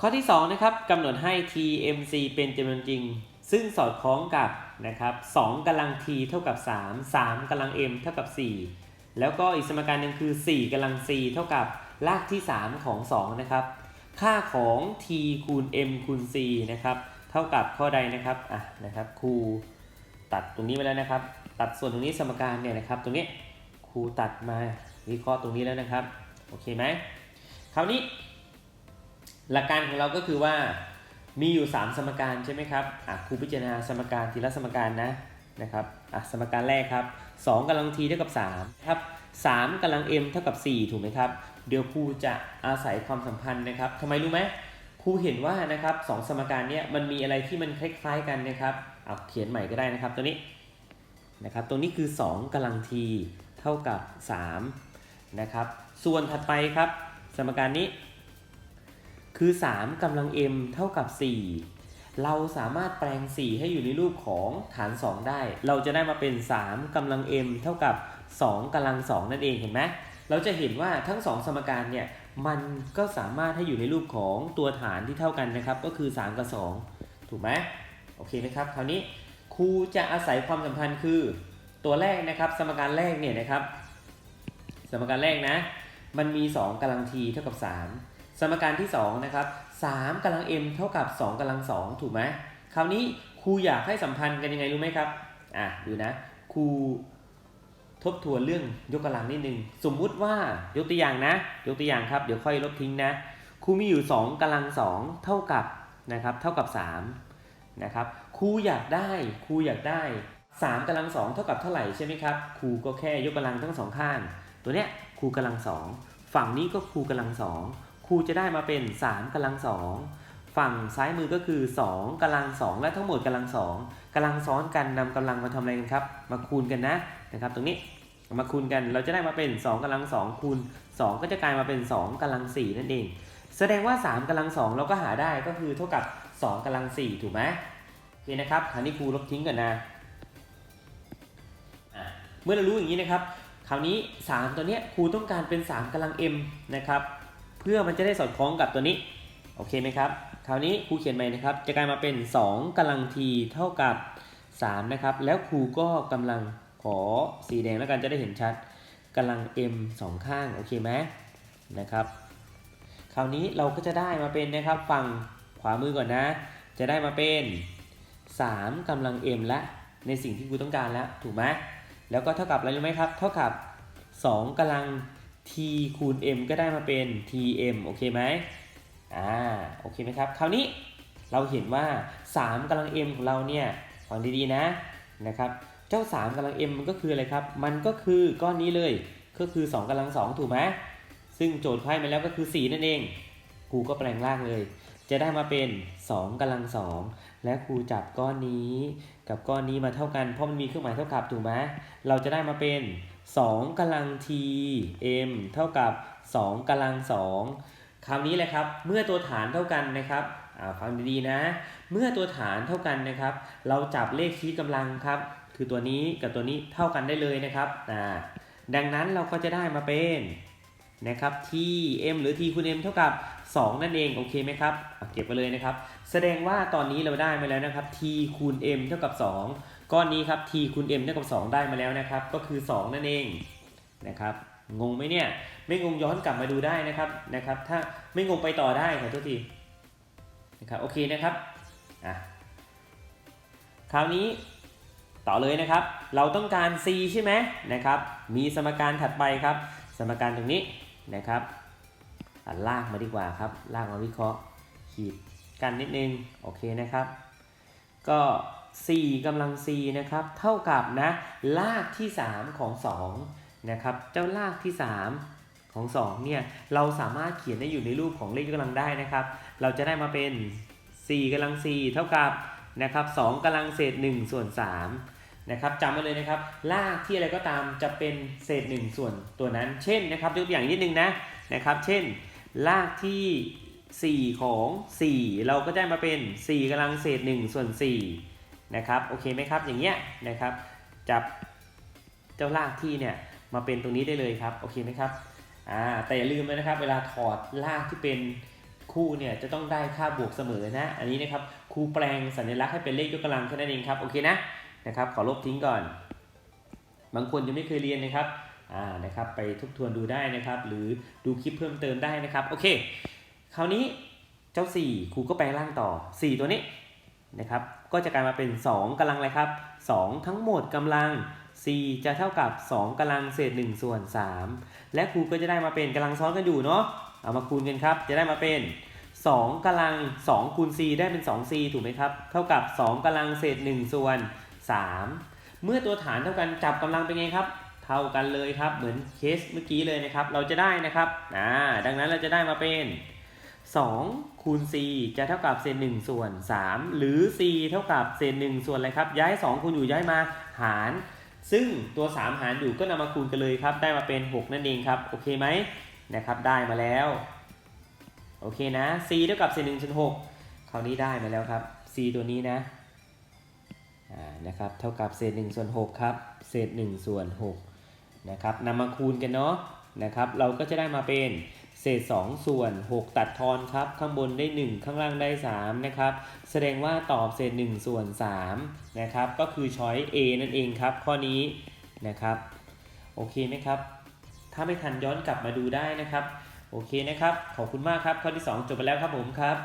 ข้อที่2นะครับกำหนดให้ TMC เป็นจำนวนจริง ซึ่งสอดคล้องกับนะครับ2กำลัง T เท่ากับ 3 3กำลัง M เท่ากับ 4 แล้วก็อีกสมการหนึ่งคือ 4กำลัง C เท่ากับรากที่ 3 ของ 2 นะครับ ค่าของ T คูณ M คูณ C นะครับเท่ากับข้อใดนะครับอะนะครับครูตัดตรงนี้ไปแล้วนะครับ ตัดส่วนตรงนี้สมการเนี่ยนะครับ ตรงนี้ครูตัดมาวิเคราะห์ตรงนี้แล้วนะครับ โอเคไหมคราวนี้ หลักการของเราก็คือว่ามีอยู่ 3 สมการใช่ไหมครับอะครูพิจารณาสมการทีละสมการนะนะครับอะสมการแรกครับ2กำลัง t เท่ากับ3ครับ3กำลัง m เท่ากับ 4 ถูกไหมครับ เดี๋ยวครูจะอาศัยความสัมพันธ์นะครับทำไมรู้ไหมครูเห็นว่านะครับสองสมการเนี้ยมันมีอะไรที่มันคล้ายๆกันนะครับเอาเขียนใหม่ก็ได้นะครับตัวนี้นะครับตรงนี้คือ 2กำลัง t เท่ากับ3นะครับส่วนถัดไปครับ สมการนี้ คือ 3กำลัง m เท่ากับ 4 เราสามารถแปลง 4 ให้อยู่ในรูปของฐาน 2 ได้ เราจะได้มาเป็น 3กำลัง m เท่ากับ 2กำลัง 2 นั่นเองเห็นไหมเราจะเห็นว่าทั้ง 2 สมการเนี่ยมันก็สามารถให้อยู่ในรูปของตัวฐานที่เท่ากันนะครับ ก็คือ 3 กับ 2 ถูกไหมโอเคไหมครับคราวนี้ครูจะอาศัยความสัมพันธ์คือตัวแรกนะครับ สมการแรกเนี่ยนะครับ สมการแรกนะ มันมี 2กำลัง t เท่ากับ 3 สมการที่2นะครับ3กำลัง m เท่ากับ 2กำลัง 2 ถูกไหมคราวนี้ครูอยากให้สัมพันธ์กันยังไงรู้ไหมครับอะดูนะครูทบทวนเรื่องยกกำลังนิดนึง สมมุติว่ายกตัวอย่างนะ ยกตัวอย่างครับ เดี๋ยวค่อยลบทิ้งนะครูมีอยู่ 2กำลัง 2 เท่ากับนะครับ เท่ากับ3นะครับครูอยากได้ครูอยากได้ 3กำลัง 2 เท่ากับเท่าไหร่ใช่ไหมครับครูก็แค่ยกกำลังทั้งสองข้าง ตัวเนี้ยครูกำลัง 2 ฝั่งนี้ก็ครูกำลัง 2 ครูจะได้มาเป็น 3กำลัง2ฝั่งซ้ายมือก็คือ 2กำลัง 2 และทั้งหมดกำลัง 2กำลังซ้อนกันนำกำลังมาทำอะไรกันครับ มาคูณกันนะนะครับ ตรงนี้มาคูณกันเราจะได้มาเป็น 2กำลัง2คูณ2 ก็จะกลายมาเป็น 2กำลัง 4 นั่นเอง แสดงว่า 3กำลัง 2 เราก็หาได้ก็คือเท่ากับ 2กำลัง 4 ถูกไหมโอเคนะครับคราวนี้ครูลบทิ้งก่อนนะเมื่อเรารู้อย่างนี้นะครับ คราวนี้ 3 ตัวเนี้ยครูต้องการเป็น 3กำลัง m นะครับ พื่อมันจะได้สอดคล้องกับตัวนี้ โอเคไหมครับ คราวนี้ครูเขียนใหม่นะครับ จะกลายมาเป็น 2กำลัง t เท่ากับ 3 นะครับ แล้วครูก็กำลังขอสีแดงแล้วกันจะได้เห็นชัดกำลัง m สองข้าง โอเคไหมนะครับ คราวนี้เราก็จะได้มาเป็นนะครับฝั่งขวามือก่อนนะ จะได้มาเป็น 3กำลัง m ละในสิ่งที่ครูต้องการแล้วถูกไหมแล้วก็เท่ากับอะไรรู้ไหมครับ เท่ากับ 2กำลัง t คูณ m ก็ได้มาเป็น tm โอเคไหมอ่าโอเคไหมครับ คราวนี้เราเห็นว่า 3กำลัง m ของเราเนี่ยฟังดีๆนะนะครับ เจ้า 3กำลัง m มันก็คืออะไรครับ มันก็คือก้อนนี้เลย ก็คือ 2กำลัง 2 ถูกไหมซึ่งโจทย์ไพ่มาแล้วก็คือ 4 นั่นเองครูก็แปลงร่างเลย จะได้มาเป็น 2กำลัง 2 และครูจับก้อนนี้ กับก้อนนี้มาเท่ากัน เพราะมันมีเครื่องหมายเท่ากับถูกไหมเราจะได้มาเป็น 2กำลัง t m เท่ากับ 2กำลัง 2คราวนี้แหละครับ เมื่อตัวฐานเท่ากันนะครับฟังดีๆนะ เมื่อตัวฐานเท่ากันนะครับ เราจับเลขชี้กำลังครับ คือตัวนี้กับตัวนี้เท่ากันได้เลยนะครับดังนั้นเราก็จะได้มาเป็นนะครับ t m หรือ t คูณ m เท่ากับ 2 นั่นเองโอเคไหมครับเก็บไปเลยนะครับ แสดงว่าตอนนี้เราได้มาแล้วนะครับ t คูณ m เท่ากับ 2 ก้อนนี้ครับ t คูณ m เท่ากับ 2 ได้มาแล้วนะครับ ก็คือ 2 นั่นเองนะครับ งงไหมเนี่ย ไม่งงย้อนกลับมาดูได้นะครับนะครับ ถ้าไม่งงไปต่อได้ขอโทษทีนะครับโอเคนะครับอะคราวนี้ต่อเลยนะครับ เราต้องการ c ใช่ไหมนะครับ มีสมการถัดไปครับ สมการตรงนี้นะครับอะลากมาดีกว่าครับ ลากมาวิเคราะห์ขีดกันนิดนึง โอเคนะครับ ก็ 4กำลัง c นะครับ เท่ากับนะลากที่ 3 ของ2นะครับ เจ้าลากที่ 3 ของ2เนี่ยเราสามารถเขียนได้อยู่ในรูปของเลขยกกำลังได้นะครับ เราจะได้มาเป็น 4กำลัง4เท่ากับนะครับ2กำลังเศษ1ส่วน3นะครับจำไว้เลยนะครับ ลากที่อะไรก็ตามจะเป็นเศษ 1 ส่วนตัวนั้น เช่นนะครับยกตัวอย่างนิดนึงนะนะครับ เช่น ลากที่ 4 ของ 4 เราก็ได้มาเป็น 4กำลังเศษ1ส่วน4 นะครับโอเคไหมครับอย่างเงี้ยนะครับจับเจ้าลากที่เนี่ยมาเป็นตรงนี้ได้เลยครับโอเคไหมครับอ่าแต่อย่าลืมนะครับ เวลาถอดลากที่เป็นคู่เนี่ยจะต้องได้ค่าบวกเสมอนะ อันนี้นะครับครูแปลงสัญลักษณ์ให้เป็นเลขยกกำลังแค่นั้นเองครับโอเคนะนะครับขอลบทิ้งก่อน บางคนยังไม่เคยเรียนนะครับอ่านะครับไปทบทวนดูได้นะครับ หรือดูคลิปเพิ่มเติมได้นะครับโอเค คราวนี้เจ้า4ครูก็แปลงร่างต่อ 4 ตัวนี้ นะครับ ก็จะกลายมาเป็น 2กำลังอะไรครับ 2 ทั้งหมดกำลัง 4 จะเท่ากับ 2กำลังเศษ1ส่วน 3 และครูก็จะได้มาเป็นกำลังซ้อนกันอยู่เนาะ เอามาคูณกันครับ จะได้มาเป็น 2กำลัง 2 คูณ c ได้เป็น 2c ถูกไหมครับ เท่ากับ 2กำลังเศษ1ส่วน 3 เมื่อตัวฐานเท่ากันจับกำลังเป็นไงครับเท่ากันเลยครับ เหมือนเคสเมื่อกี้เลยนะครับ เราจะได้นะครับ อ่า ดังนั้นเราจะได้มาเป็น 2คูณ c จะเท่ากับเศษ1ส่วน 3 หรือ c เท่ากับเศษ1ส่วนอะไรครับ ย้าย 2คูณอยู่ย้ายมาหาร ซึ่งตัว 3 หารอยู่ก็นำมาคูณกันเลยครับ ได้มาเป็น 6 นั่นเองครับ โอเคไหมนะครับ ได้มาแล้ว โอเคนะ c เท่ากับเศษ1ส่วน6คราวนี้ได้มาแล้วครับ c ตัวนี้นะนะครับ เท่ากับเศษ1ส่วน6ครับ เศษ1ส่วน6นะครับนำมาคูณกันเนาะนะครับ เราก็จะได้มาเป็น เศษ 2 ส่วน 6 ตัดทอนครับ ข้างบนได้ 1 ข้างล่างได้ 3 นะครับ แสดงว่าตอบเศษ 1 ส่วน 3 นะครับ ก็คือช้อย A นั่นเองครับ ข้อนี้นะครับ โอเคไหมครับ ถ้าไม่ทันย้อนกลับมาดูได้นะครับ โอเคนะครับ ขอบคุณมากครับ ข้อที่ 2 จบไปแล้วครับผมครับ